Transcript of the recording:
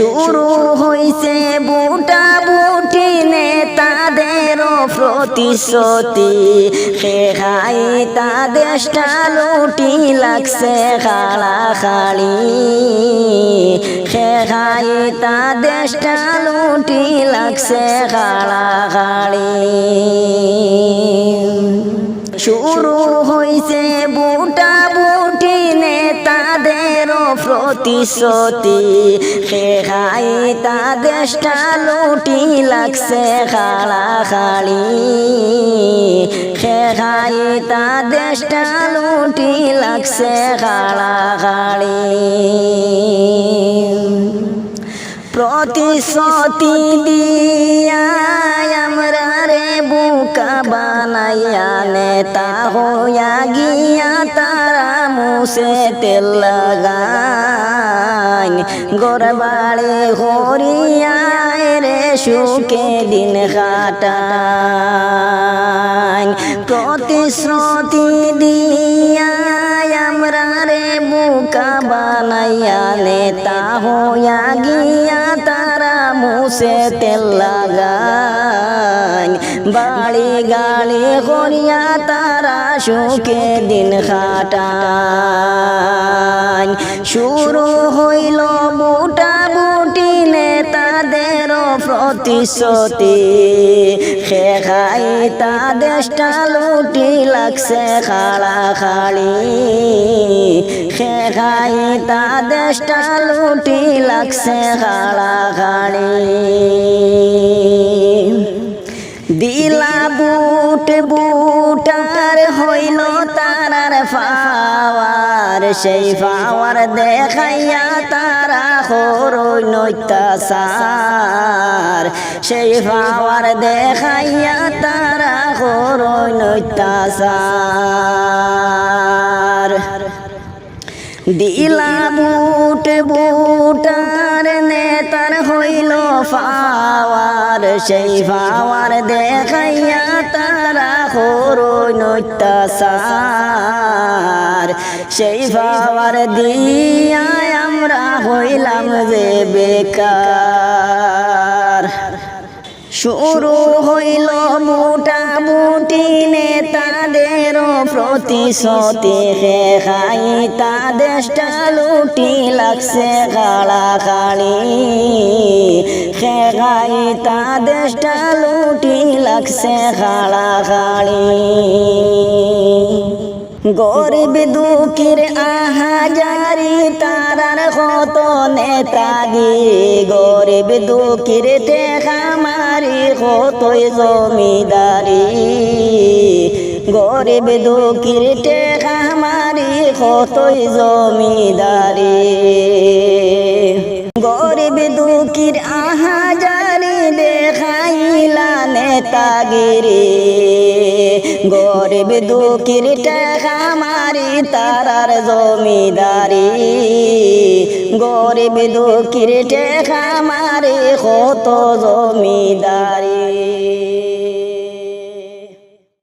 শুরু হইছে বুটা বুটি নেতাদের প্রতিশ্রুতি। খাই তা দেশটা লুটি লাগছে খাড়া খাড়ি খাই তা দেশটা লুটি লাগছে খাড়া খাড়ি শুরু হইছে নেতাদের প্রতিশ্রুতি খাই তা লুটি লাগছে খাড়া খাড়ি খাই তা লুটি লাগছে খাড়া খাড়ি প্রতিশ্রুতি দিয়া আমরা রে বুকা বানাইয়া নেতা হইয়া গিয়া তারা মুসে তেল লাগাই। গোরবাড়ে হরিয়ায় রে সুখে দিন কাটাই। প্রতিশ্রুতি দিয়া আমরা রে বুকা বানাইয়া নেতা হইয়া গিয়া তারা মুসে তেল লাগাই। বাড়ি গাড়ি করিয়া তারা সুখে দিন খাটাই শুরু হইল বুটা বুটি নেতাদের প্রতিশ্রুতি। খাই তা দেশটা লুটি লাগছে খাড়া খাড়ি। খাই তা দেশটা লুটি লাগছে খাড়া খাড়ি। দিলা বুট বুটার হইল তারার ফাওয়ার সেই ফাওয়ার দেখাইয়া তারা হরই নৈতাসার সেই ফাওয়ার দেখাইয়া তারা হরই নৈতাসার দিলা বুট বুটার নেতার হইল ফাওয়ার সেই ফাওয়ার দেখাইয়া তারা হরো নৈতাসার সেই ফাওয়ার দিয়া আমরা হইলাম যে বেকার। শুরু হইল মোটামুটি নেতাদের প্রতিশ্রুতি খাই তা দেশটা লুটি লাগছে গাড়া খাড়ি খাই তা দেশটা লুটি লাগছে গাড়া খাড়ি গরিব দুঃখীর আহাজারি, তারার কত নেতাগি গরিব দুঃখীর টেকা মারি, কতই জমিদারি। গরিব দুঃখীর টেকা মারি, কতই জমিদারি। নেতাগিরি গরিব দুঃখীর টাকা মারি তারার জমিদারি। গরিব দুঃখীর টাকা মারি কত জমিদারি।